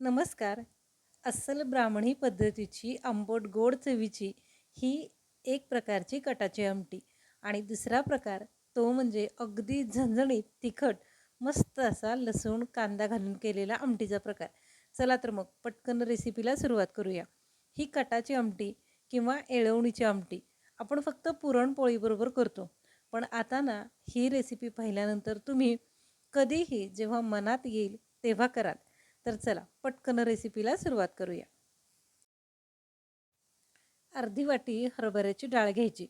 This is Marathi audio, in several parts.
नमस्कार. अस्सल ब्राह्मणी पद्धतीची आंबट गोड चवीची ही एक प्रकारची कटाची आमटी आणि दुसरा प्रकार तो म्हणजे अगदी झणझणीत तिखट मस्त असा लसूण कांदा घालून केलेला आमटीचा प्रकार. चला तर मग पटकन रेसिपीला सुरुवात करूया. ही कटाची आमटी किंवा एळवणीची आमटी आपण फक्त पुरणपोळीबरोबर करतो. पण आता ना ही रेसिपी पाहिल्यानंतर तुम्ही कधीही जेव्हा मनात येईल तेव्हा कराल. तर चला पटकन रेसिपीला सुरुवात करूया. अर्धी वाटी हरभऱ्याची डाळ घ्यायची.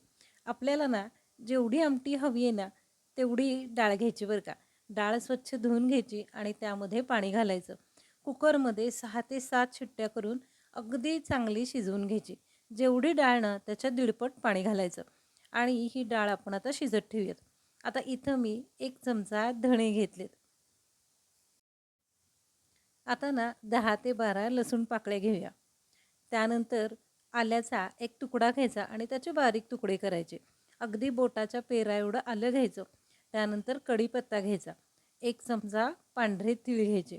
आपल्याला ना जेवढी आमटी हवी आहे ना तेवढी डाळ घ्यायची बरं का. डाळ स्वच्छ धुवून घ्यायची आणि त्यामध्ये पाणी घालायचं. कुकरमध्ये सहा ते सात शिट्ट्या करून अगदी चांगली शिजवून घ्यायची. जेवढी डाळ ना त्याच्या दीडपट पाणी घालायचं. आणि ही डाळ आपण आता शिजत ठेवूयात. आता इथं मी एक चमचा धणे घेतलेत. आता ना दहा ते बारा लसूण पाकळ्या घेऊया. त्यानंतर आल्याचा एक तुकडा घ्यायचा आणि त्याचे बारीक तुकडे करायचे. अगदी बोटाच्या पेरा एवढं आलं घ्यायचं. त्यानंतर कढीपत्ता घ्यायचा. एक चमचा पांढरे तीळ घ्यायचे.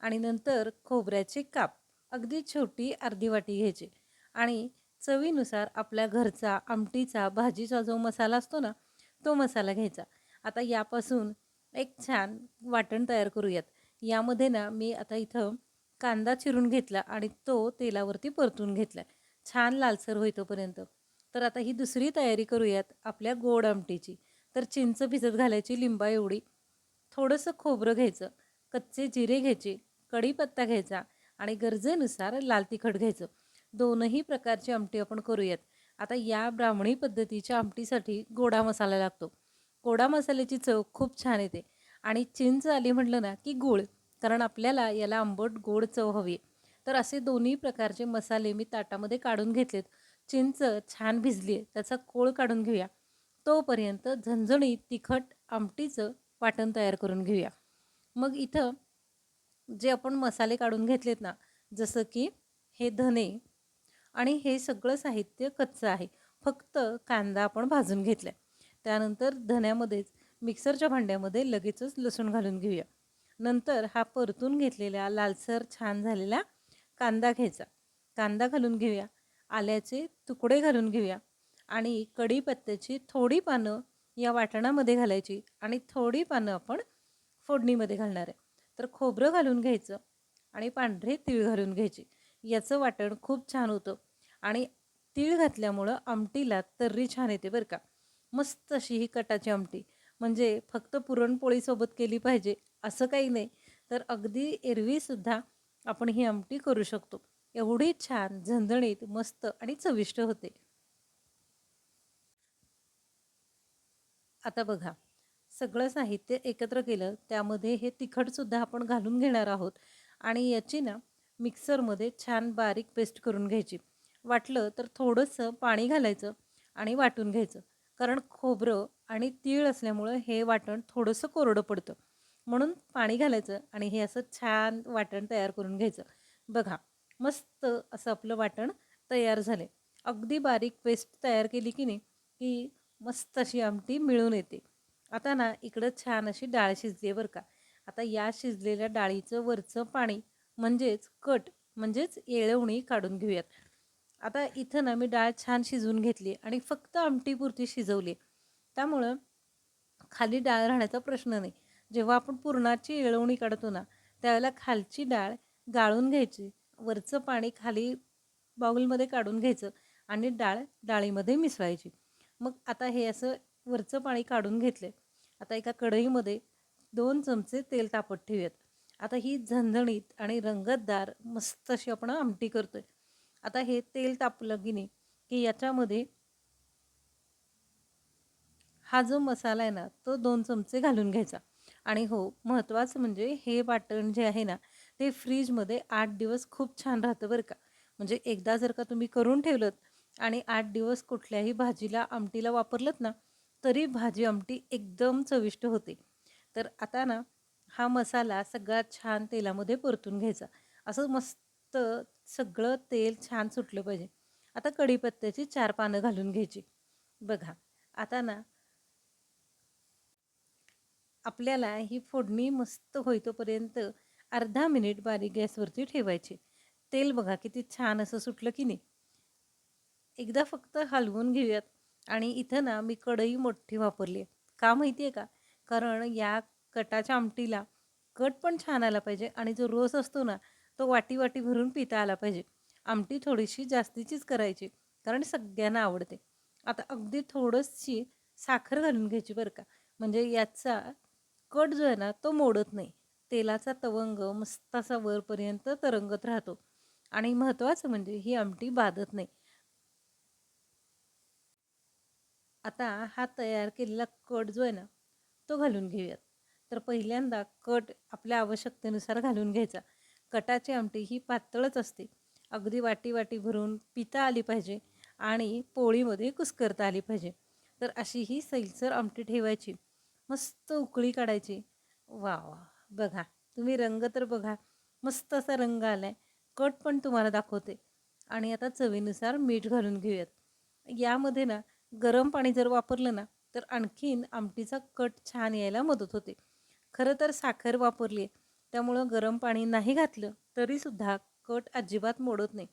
आणि नंतर खोबऱ्याचे काप. अगदी छोटी अर्धी वाटी घ्यायची. आणि चवीनुसार आपल्या घरचा आमटीचा भाजीचा जो मसाला असतो ना तो मसाला घ्यायचा. आता यापासून एक छान वाटण तयार करूयात. यामध्ये ना मी आता इथं कांदा चिरून घेतला आणि तो तेलावरती परतून घेतला. छान लालसर होईतोपर्यंत. तर आता ही दुसरी तयारी करूयात आपल्या गोड आमटीची. तर चिंच भिजत घालायची लिंबा एवढी. थोडंसं खोबरं घ्यायचं. कच्चे जिरे घ्यायचे. कढीपत्ता घ्यायचा आणि गरजेनुसार लाल तिखट घ्यायचं. दोनही प्रकारची आमटी आपण करूयात. आता या ब्राह्मणी पद्धतीच्या आमटीसाठी गोडा मसाला लागतो. गोडा मसाल्याची चव खूप छान येते. आणि चिंच आली म्हटलं ना की गूळ. कारण आपल्याला याला आंबट गोड चव हवी तर असे दोन्ही प्रकारचे मसाले मी ताटामध्ये काढून घेतलेत. चिंच छान भिजली आहे त्याचा कोळ काढून घेऊया. तोपर्यंत झणझणीत तिखट आमटीचं वाटण तयार करून घेऊया. मग इथं जे आपण मसाले काढून घेतलेत ना जसं की हे धने आणि हे सगळं साहित्य कच्चं आहे. फक्त कांदा आपण भाजून घेतला त्यानंतर धन्यामध्येच मिक्सरच्या भांड्यामध्ये लगेचच लसूण घालून घेऊया. नंतर हा परतून घेतलेला लालसर छान झालेला कांदा घ्यायचा. कांदा घालून घेऊया. आल्याचे तुकडे घालून घेऊया. आणि कढीपत्त्याची थोडी पानं या वाटणामध्ये घालायची आणि थोडी पानं आपण फोडणीमध्ये घालणार आहे. तर खोबरं घालून घ्यायचं आणि पांढरे तीळ घालून घ्यायचे. याचं वाटण खूप छान होतं. आणि तीळ घातल्यामुळं आमटीला तर्री छान येते बरं का. मस्त अशी ही कटाची आमटी. म्हणजे फक्त पुरणपोळीसोबत केली पाहिजे असं काही नाही. तर अगदी एरवीसुद्धा आपण ही आमटी करू शकतो. एवढी छान झणझणीत मस्त आणि चविष्ट होते. आता बघा सगळं साहित्य एकत्र केलं त्यामध्ये हे तिखटसुद्धा आपण घालून घेणार आहोत आणि याची ना मिक्सरमध्ये छान बारीक पेस्ट करून घ्यायची. वाटलं तर थोडंसं पाणी घालायचं आणि वाटून घ्यायचं. कारण खोबरं आणि तीळ असल्यामुळं हे वाटण थोडंसं कोरडं पडतं. म्हणून पाणी घालायचं आणि हे असं छान वाटण तयार करून घ्यायचं. बघा मस्त असं आपलं वाटण तयार झाले अगदी बारीक पेस्ट तयार केली की नाही की मस्त अशी आमटी मिळून येते. आता ना इकडं छान अशी डाळ शिजली आहे बरं का. आता या शिजलेल्या डाळीचं वरचं पाणी म्हणजेच कट म्हणजेच येळवणी काढून घेऊयात. आता इथं ना मी डाळ छान शिजवून घेतली आणि फक्त आमटीपुरती शिजवली त्यामुळं खाली डाळ राहण्याचा प्रश्न नाही. जेव्हा आपण पुरणाची येळवणी काढतो ना त्यावेळेला खालची डाळ गाळून घ्यायची. वरचं पाणी खाली बाउलमध्ये काढून घ्यायचं आणि डाळ डाळीमध्ये मिसळायची. मग आता हे असं वरचं पाणी काढून घेतलं आता एका कढईमध्ये दोन चमचे तेल तापत ठेवूयात. आता ही झणझणीत आणि रंगतदार मस्त अशी आपण आमटी करतोय. आता हे तेल तापलं की नाही की याच्यामध्ये हा जो मसाला आहे ना तो दोन चमचे घालून घ्यायचा. आणि हो महत्त्वाचं म्हणजे हे वाटण जे आहे ना ते फ्रीजमध्ये आठ दिवस खूप छान राहतं बरं का. म्हणजे एकदा जर का तुम्ही करून ठेवलं आणि आठ दिवस कुठल्याही भाजीला आमटीला वापरलं ना तरी भाजी आमटी एकदम चविष्ट होते. तर आता ना हा मसाला सगळा छान तेलामध्ये परतून घ्यायचा. असं मस्त सगळं तेल छान सुटलं पाहिजे. आता कढीपत्त्याची चार पानं घालून घ्यायची. बघा आता ना आपल्याला ही फोडणी मस्त होईतोपर्यंत अर्धा मिनिट बारीक गॅसवरती ठेवायची. तेल बघा किती छान असं सुटलं की नाही. एकदा फक्त हलवून घेऊयात. आणि इथं ना मी कढई मोठी वापरली आहे. का माहिती आहे का? कारण या कटाच्या आमटीला कट पण छान आला पाहिजे आणि जो रोस असतो ना तो वाटी वाटी भरून पिता आला पाहिजे. आमटी थोडीशी जास्तीचीच करायची कारण सगळ्यांना आवडते. आता अगदी थोडंशी साखर घालून घ्यायची बरं का. म्हणजे याचा कट जो आहे ना तो मोडत नाही. तेलाचा तवंग मस्त असा वरपर्यंत तरंगत राहतो. आणि महत्त्वाचं म्हणजे ही आमटी बाधत नाही. आता हा तयार केलेला कट जो आहे ना तो घालून घेऊयात. तर पहिल्यांदा कट आपल्या आवश्यकतेनुसार घालून घ्यायचा. कटाची आमटी ही पातळच असते. अगदी वाटी वाटी भरून पिता आली पाहिजे आणि पोळीमध्ये कुस्करता आली पाहिजे. तर अशी ही सैलसर आमटी ठेवायची. मस्त उकळी काढायची. वा वा. बघा तुम्ही रंग तर बघा मस्त असा रंग आला आहे कट पण तुम्हाला दाखवते. आणि आता चवीनुसार मीठ घालून घेऊयात. यामध्ये ना गरम पाणी जर वापरलं ना तर आणखीन आमटीचा कट छान यायला मदत होते. खरं तर साखर वापरली आहे त्यामुळं गरम पाणी नाही घातलं तरीसुद्धा कट अजिबात मोडत नाही.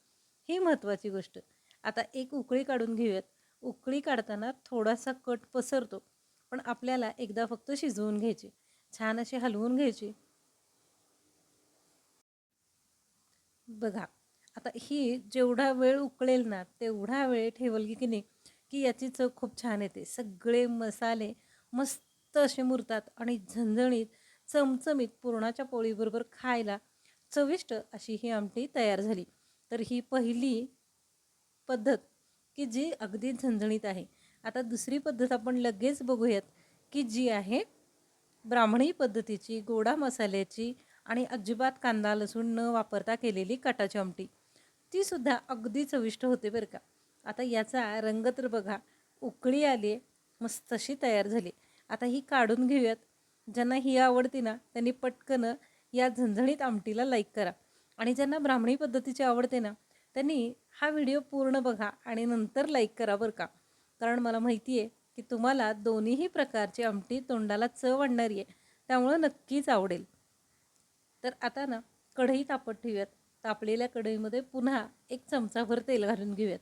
ही महत्त्वाची गोष्ट. आता एक उकळी काढून घेऊयात. उकळी काढताना थोडासा कट पसरतो. पण आपल्याला एकदा फक्त शिजवून घ्यायची. छान अशी हलवून घ्यायची. बघा आता ही जेवढा वेळ उकळेल ना तेवढा वेळ ठेवल की नाही की याची चव खूप छान येते. सगळे मसाले मस्त असे मुरतात आणि झणझणीत चमचमीत पुरणाच्या पोळीबरोबर खायला चविष्ट अशी ही आमटी तयार झाली. तर ही पहिली पद्धत की जी अगदी झणझणीत आहे. आता दुसरी पद्धत आपण लगेच बघूयात की जी आहे ब्राह्मणी पद्धतीची गोडा मसाल्याची आणि अजिबात कांदा लसूण न वापरता केलेली कटाची आमटी. तीसुद्धा अगदी चविष्ट होते बरं का. आता याचा रंग तर बघा उकळी आली मस्त अशी तयार झाली आता ही काढून घेऊयात. ज्यांना ही आवडते ना त्यांनी पटकन या झणझणीत आमटीला लाईक करा. आणि ज्यांना ब्राह्मणी पद्धतीची आवडते ना त्यांनी हा व्हिडिओ पूर्ण बघा आणि नंतर लाईक करा बरं का. कारण मला माहिती आहे की तुम्हाला दोन्हीही प्रकारची आमटी तोंडाला चव आणणारी आहे. त्यामुळं नक्कीच आवडेल. तर आता ना कढई तापत ठेवूयात. तापलेल्या कढईमध्ये पुन्हा एक चमचाभर तेल घालून घेऊयात.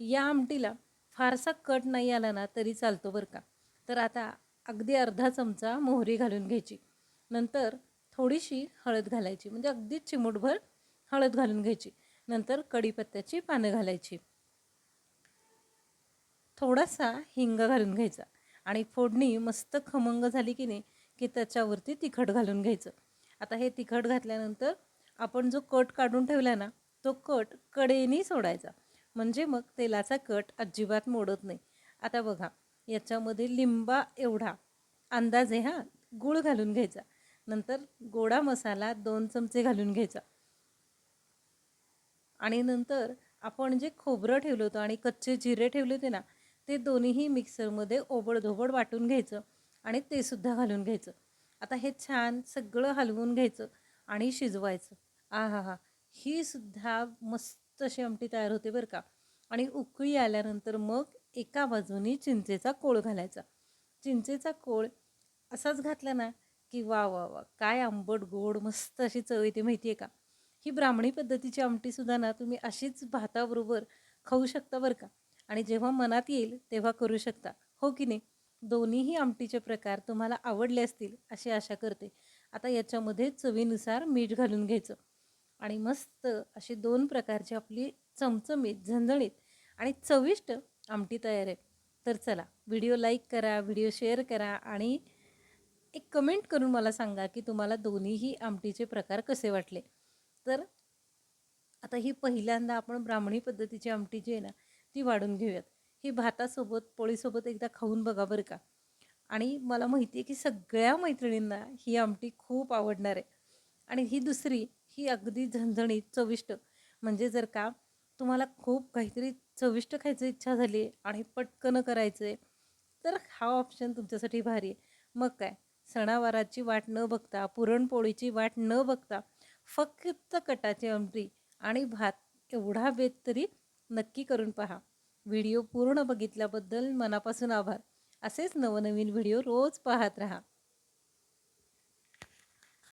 या आमटीला फारसा कट नाही आला ना तरी चालतो बरं का. तर आता अगदी अर्धा चमचा मोहरी घालून घ्यायची. नंतर थोडीशी हळद घालायची. म्हणजे अगदी चिमूटभर हळद घालून घ्यायची. नंतर कढीपत्त्याची पानं घालायची. थोडासा हिंग घालून घ्यायचा आणि फोडणी मस्त खमंग झाली की नाही की त्याच्यावरती तिखट घालून घ्यायचं. आता हे तिखट घातल्यानंतर आपण जो कट काढून ठेवला ना तो कट कडेनी सोडायचा. म्हणजे मग तेलाचा कट अजिबात मोडत नाही. आता बघा याच्यामध्ये लिंबा एवढा अंदाजे हा? गूळ घालून घ्यायचा. नंतर गोडा मसाला दोन चमचे घालून घ्यायचा. आणि नंतर आपण जे खोबरं ठेवलं होतं आणि कच्चे जिरे ठेवले होते ना ते दोन्हीही मिक्सरमध्ये ओबडधोबड वाटून घ्यायचं आणि ते सुद्धा घालून घ्यायचं. आता हे छान सगळं हलवून घ्यायचं आणि शिजवायचं. आ हा. हा ही सुद्धा मस्त अशी आमटी तयार होते बरं का. आणि उकळी आल्यानंतर मग एका बाजूनी चिंचेचा कोळ घालायचा. चिंचेचा कोळ असाच घातला ना की वा वा वा काय आंबट गोड मस्त अशी चव येते माहिती आहे का? ही ब्राह्मणी पद्धतीची आमटीसुद्धा ना तुम्ही अशीच भाताबरोबर खाऊ शकता बरं का. आणि जेव्हा मनात येईल तेव्हा करू शकता. हो की नाही? दोन्हीही आमटीचे प्रकार तुम्हाला आवडले असतील अशी आशा करते. आता याच्यामध्ये चवीनुसार मीठ घालून घ्यायचं. आणि मस्त अशी दोन प्रकारची आपली चमचमीत झणझणीत आणि चविष्ट आमटी तयार आहे. तर चला व्हिडिओ लाईक करा व्हिडिओ शेअर करा आणि एक कमेंट करून मला सांगा की तुम्हाला दोन्हीही आमटीचे प्रकार कसे वाटले. तर आता ही पहिल्यांदा आपण ब्राह्मणी पद्धतीची आमटी जी आहे ना ती वाढून घेऊयात. ही भातासोबत पोळीसोबत एकदा खाऊन बघा बरं का. आणि मला माहिती आहे की सगळ्या मैत्रिणींना ही आमटी खूप आवडणार आहे. आणि ही दुसरी ही अगदी झणझणीत चविष्ट. म्हणजे जर का तुम्हाला खूप काहीतरी चविष्ट खायची इच्छा झाली आणि पटकन करायचं आहे तर हा ऑप्शन तुमच्यासाठी भारी आहे. मग काय सणावाराची वाट न बघता पुरणपोळीची वाट न बघता फक्त कटाची आमटी आणि भात एवढा बेत तरी नक्की करून पहा. व्हिडिओ पूर्ण बघितल्याबद्दल मनापासून आभार. असेच नवनवीन व्हिडिओ रोज पाहत राहा.